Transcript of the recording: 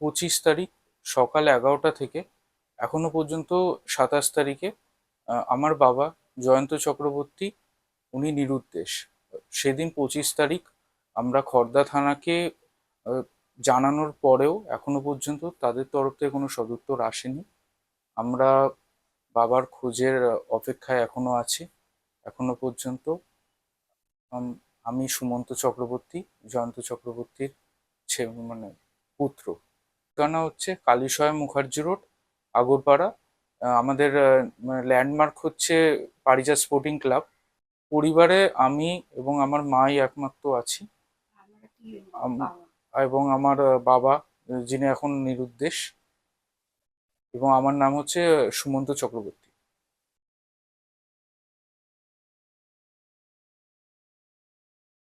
পঁচিশ তারিখ সকাল এগারোটা থেকে এখনও পর্যন্ত সাতাশ তারিখে আমার বাবা জয়ন্ত চক্রবর্তী, উনি নিরুদ্দেশ। সেদিন পঁচিশ তারিখ আমরা খর্দা থানাকে জানানোর পরেও এখনও পর্যন্ত তাদের তরফ থেকে কোনো সদুত্তর আসেনি। আমরা বাবার খোঁজের অপেক্ষায় এখনও আছি, এখনও পর্যন্ত। আমি সুমন্ত চক্রবর্তী, জয়ন্ত চক্রবর্তীর মানে পুত্র। ঠিকানা হচ্ছে কালীশয় মুখার্জি রোড, আগরপাড়া। আমাদের ল্যান্ডমার্ক হচ্ছে পারিজা স্পোর্টিং ক্লাব। পরিবারে আমি এবং আমার মাই একমাত্র আছি। এবং আমার বাবা, যিনি এখন নিরুদ্দেশ। এবং আমার নাম হচ্ছে সুমন্ত চক্রবর্তী।